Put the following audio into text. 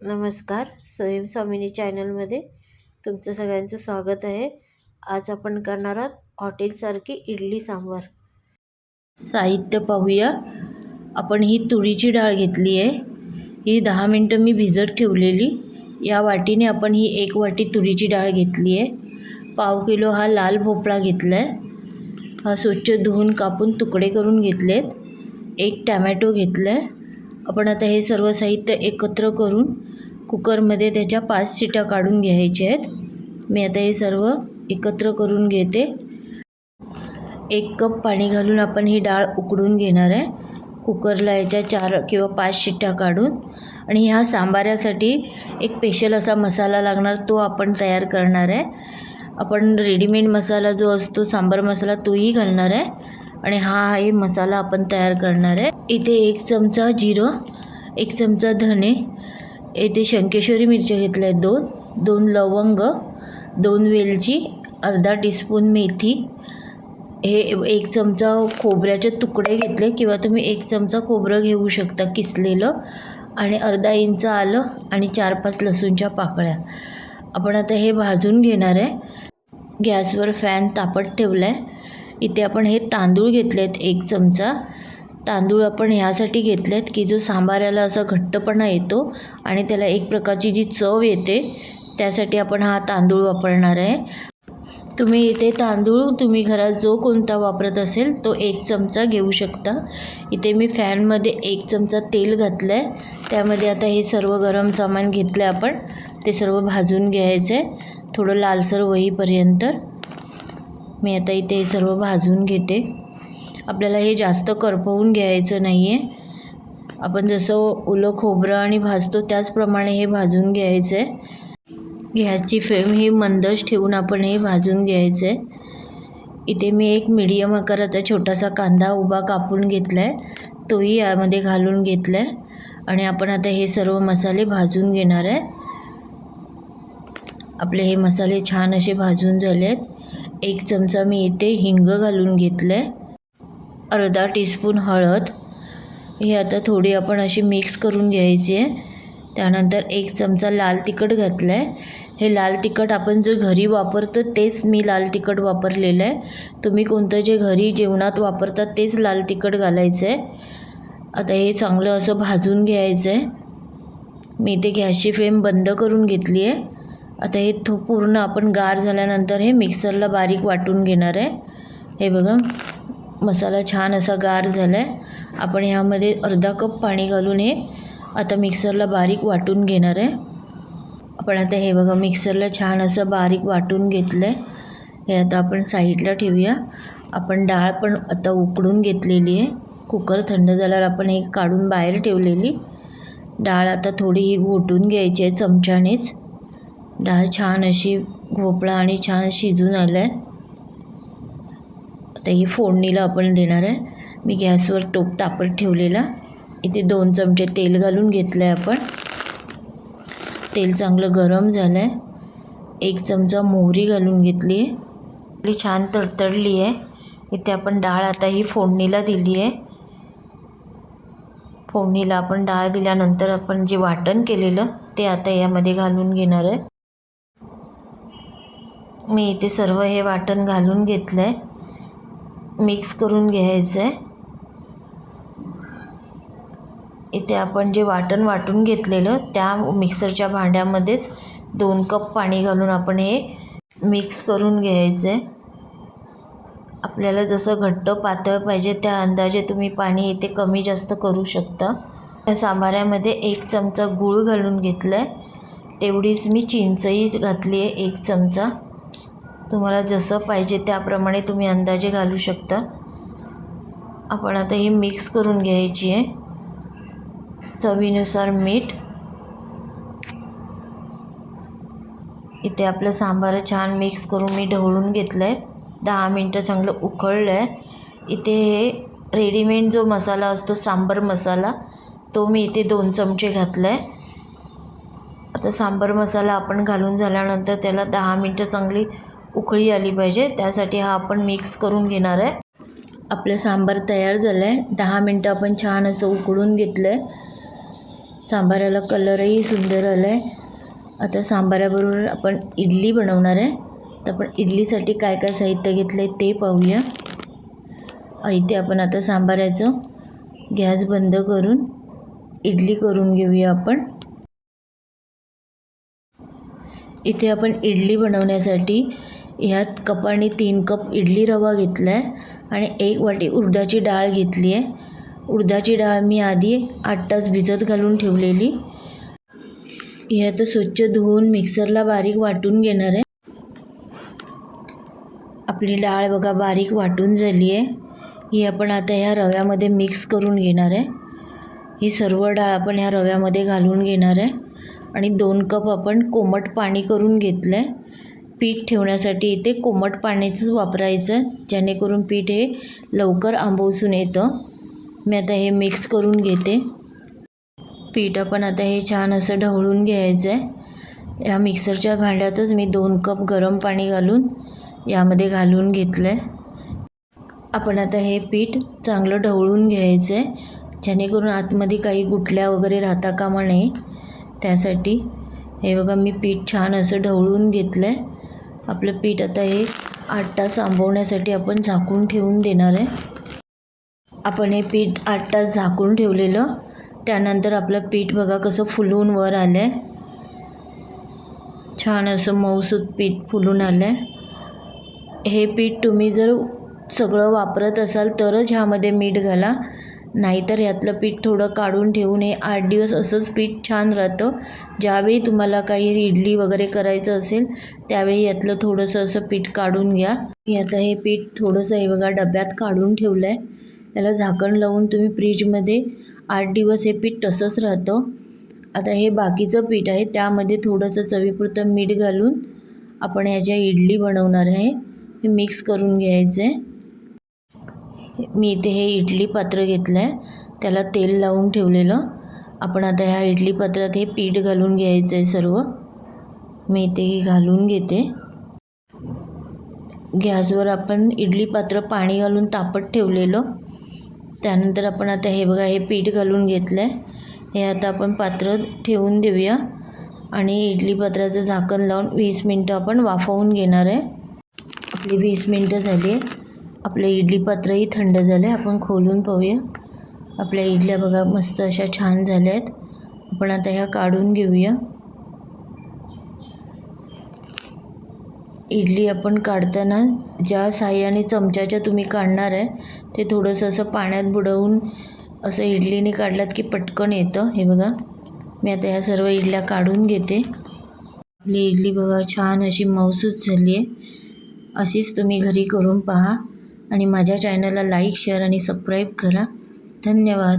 नमस्कार. स्वयं स्वामिनी चॅनलमध्ये तुमचं सगळ्यांचं स्वागत आहे. आज आपण करणार आहोत हॉटेलसारखी इडली सांबार. साहित्य पाहूया. आपण ही तुरीची डाळ घेतली आहे. ही दहा मिनटं मी भिजत ठेवलेली. या वाटीने आपण ही एक वाटी तुरीची डाळ घेतली आहे. पाव किलो हा लाल भोपळा घेतला आहे हा स्वच्छ धुवून कापून तुकडे करून घेतलेत. एक टॅमॅटो घेतला आहे आपण आता हे सर्व साहित्य एकत्र करून कुकरमध्ये त्याच्या पाच शिट्या काढून घ्यायच्या आहेत. मी आता हे सर्व एकत्र करून घेते. एक कप पाणी घालून आपण ही डाळ उकडून घेणार आहे. कुकरला याच्या चार किंवा पाच शिट्ट्या काढून आणि ह्या सांबाऱ्यासाठी एक स्पेशल असा मसाला लागणार तो आपण तयार करणार आहे. आपण रेडीमेड मसाला जो असतो सांबार मसाला तोही घालणार आहे. आणि हा आहे मसाला आपण तयार करणार आहे. इथे एक चमचा जिरं एक चमचा धणे येथे शंकेश्वरी मिरच्या घेतल्या आहेत दोन. दोन लवंग दोन वेलची अर्धा टीस्पून मेथी. हे एक चमचा खोबऱ्याचे तुकडे घेतले किंवा तुम्ही एक चमचा खोबरं घेऊ शकता किसलेलं आणि अर्धा इंच आलं आणि चार पाच लसूणच्या पाकळ्या. आपण आता हे भाजून घेणार आहे. गॅसवर फॅन तापत ठेवला आहे इथे आपण हे तांदूळ घेतले आहेत एक चमचा. तांदूळ आपण ह्यासाठी घेतले आहेत की जो सांबाराला असा घट्टपणा येतो आणि त्याला एक प्रकारची जी चव येते त्यासाठी आपण हा तांदूळ वापरणार आहे. तुम्ही इथे तांदूळ तुम्ही घरात जो कोणता वापरत असेल तो एक चमचा घेऊ शकता. इथे मी फॅनमध्ये एक चमचा तेल घातलं आहे त्यामध्ये आता हे सर्व गरम सामान घेतलं आहे आपण. ते सर्व भाजून घ्यायचं. आहे थोडं लालसर होईपर्यंत मी आता इथे हे सर्व भाजून घेते. आपल्याला हे जास्त करपवून घ्यायचं नाही आहे आपण जसं ओलं खोबरं आणि भाजतो त्याचप्रमाणे हे भाजून घ्यायचं आहे गॅसची फ्लेम ही मंदच ठेवून आपण हे भाजून घ्यायचं आहे इथे मी एक मीडियम आकाराचा छोटासा कांदा उभा कापून घेतला आहे तोही यामध्ये घालून घेतला आहे आणि आपण आता हे सर्व मसाले भाजून घेणार आहे. आपले हे मसाले छान असे भाजून झाले आहेत एक चमचा मी इथे हिंग घालून घेतलं आहे अर्धा टीस्पून हळद. ही आता थोडी आपण अशी मिक्स करून घ्यायची आहे. त्यानंतर एक चमचा लाल तिखट घातलं आहे हे लाल तिखट आपण जे घरी वापरतो तेच मी लाल तिखट वापरलेलं आहे. तुम्ही कोणतं जे घरी जेवणात वापरतात तेच लाल तिखट घालायचं आहे आता हे चांगलं असं भाजून घ्यायचं आहे मी ते गॅसची फ्लेम बंद करून घेतली आहे. आता हे थो पूर्ण आपण गार झाल्यानंतर हे मिक्सरला बारीक वाटून घेणार आहे. हे बघा. मसाला छान असा गार झाला आहे आपण ह्यामध्ये अर्धा कप पाणी घालून हे आता मिक्सरला बारीक वाटून घेणार आहे. आपण आता हे बघा मिक्सरला छान असं बारीक वाटून घेतलं आहे हे आता आपण साईडला ठेवूया. आपण डाळ पण आता उकडून घेतलेली आहे. कुकर थंड झाल्यावर आपण हे काढून बाहेर ठेवलेली. डाळ आता थोडी ही घोटून घ्यायची आहे चमच्यानेच. डाळ छान अशी घोपळा आणि छान शिजून आलं आहे तर ही फोडणीला आपण देणार आहे. मी गॅसवर टोप तापत ठेवलेला. इथे दोन चमचे तेल घालून घेतलं आहे आपण. तेल चांगलं गरम झालं आहे एक चमचा मोहरी घालून घेतली आहे. आपली छान तडतडली आहे. इथे आपण डाळ आता ही फोडणीला दिली आहे. फोडणीला आपण डाळ दिल्यानंतर आपण जे वाटण केलेलं ते आता यामध्ये घालून घेणार आहे. मी इथे सर्व हे वाटण घालून घेतलं आहे मिक्स करून घ्यायचं आहे. इथे आपण जे वाटण वाटून घेतलेलं त्या मिक्सरच्या भांड्यामध्येच दोन कप पाणी घालून आपण हे मिक्स करून घ्यायचं आहे. आपल्याला जसं घट्ट पातळ पाहिजे त्या अंदाजे तुम्ही पाणी इथे कमी जास्त करू शकता. त्या सांबाऱ्यामध्ये एक चमचा गूळ घालून घेतलं आहे तेवढीच मी चिंचही घातली आहे एक चमचा. तुम्हाला जसं पाहिजे त्याप्रमाणे तुम्ही अंदाजे घालू शकता. आपण आता ही मिक्स करून घ्यायची आहे. चवीनुसार मीठ. इथे आपलं सांबार छान मिक्स करून मी ढवळून घेतलं आहे दहा मिनटं चांगलं उकळलं आहे इथे हे रेडीमेड जो मसाला असतो सांबर मसाला तो मी इथे दोन चमचे घातला आहे आता सांबर मसाला आपण घालून झाल्यानंतर त्याला दहा मिनटं चांगली उकळी आली पाहिजे. त्यासाठी हा आपण मिक्स करून घेणार आहे. आपलं सांबार तयार झालं आहे दहा मिनटं आपण छान असं उकळून घेतलं आहे सांबाराला कलरही सुंदर आला आहे आता सांबाराबरोबर आपण इडली बनवणार आहे. तर आपण इडलीसाठी काय काय साहित्य घेतलं आहे ते पाहूया. इथे आपण आता सांबाराचं. गॅस बंद करून इडली करून घेऊया आपण. इथे आपण इडली बनवण्यासाठी ह्यात कपाने तीन कप इडली रवा घेतला आहे आणि एक वाटी उडदाची डाळ घेतली आहे. उडदाची डाळ मी आधी आठ तास भिजत घालून ठेवलेली. ह्यात स्वच्छ धुवून मिक्सरला बारीक वाटून घेणार आहे. आपली डाळ बघा बारीक वाटून झाली आहे. ही आपण आता ह्या रव्यामध्ये मिक्स करून घेणार आहे. ही सर्व डाळ आपण ह्या रव्यामध्ये घालून घेणार आहे. आणि दोन कप आपण कोमट पाणी करून घेतलं आहे पीठ ठेवण्यासाठी इथे कोमट पाण्याचंच वापरायचं जेणेकरून पीठ हे लवकर आंबवसून येतं. मी आता हे मिक्स करून घेते. पीठ आपण आता हे छान असं ढवळून घ्यायचं आहे या मिक्सरच्या भांड्यातच मी दोन कप गरम पाणी घालून यामध्ये घालून घेतलं आहे आपण आता हे पीठ चांगलं ढवळून घ्यायचं आहे जेणेकरून आतमध्ये काही गुटल्या वगैरे राहता कामा नये. त्यासाठी हे बघा मी पीठ छान असं ढवळून घेतलं आहे आपलं पीठ आता हे आठ तास आंबवण्यासाठी आपण झाकून ठेवून देणार आहे. आपण हे पीठ आठ तास झाकून ठेवलेलं. त्यानंतर आपलं पीठ बघा कसं फुलून वर आलं आहे छान असं मऊसूत पीठ फुलून आलं आहे हे पीठ तुम्ही जर सगळं वापरत असाल तरच ह्यामध्ये मीठ घाला. नाहीतर ह्यातलं पीठ थोडं काढून ठेवून हे आठ दिवस असंच पीठ छान राहतं. ज्यावेळी तुम्हाला काही इडली वगैरे करायचं असेल त्यावेळी यातलं थोडंसं असं पीठ काढून घ्या. मी आता हे पीठ थोडंसं हे बघा डब्यात काढून ठेवलं आहे त्याला झाकण लावून तुम्ही फ्रीजमध्ये आठ दिवस हे पीठ तसंच राहतं. आता हे बाकीचं पीठ आहे त्यामध्ये थोडंसं चवीपुरतं मीठ घालून आपण ह्याच्या इडली बनवणार आहे हे मिक्स करून घ्यायचं आहे मी इथे हे इडली पात्र घेतलं आहे त्याला तेल लावून ठेवलेलं. आपण आता ह्या इडली पात्रात हे पीठ घालून घ्यायचं आहे सर्व. मी इथे हे घालून घेते. गॅसवर आपण इडली पात्र पाणी घालून तापत ठेवलेलं. त्यानंतर आपण आता हे बघा हे पीठ घालून घेतलं आहे हे आता आपण पात्र ठेवून देऊया. आणि इडली पात्राचं झाकण लावून वीस मिनटं आपण वाफवून घेणार आहे. आपली वीस मिनटं झाली आहे. आपलं इडली पात्रही थंड झालं आहे आपण खोलून पाहूया. आपल्या इडल्या बघा मस्त अशा छान झाल्या आहेत आपण आता ह्या काढून घेऊया. इडली आपण काढताना ज्या साह्याने चमच्याच्या तुम्ही काढणार आहे ते थोडंसं असं पाण्यात बुडवून असं इडलीने काढलात की पटकन येतं. हे बघा मी आता ह्या सर्व इडल्या काढून घेते. आपली इडली बघा छान अशी मौसूद झाली आहे. अशीच तुम्ही घरी करून पहा. आणि माझ्या चॅनलला लाईक शेअर आणि सबस्क्राईब करा. धन्यवाद.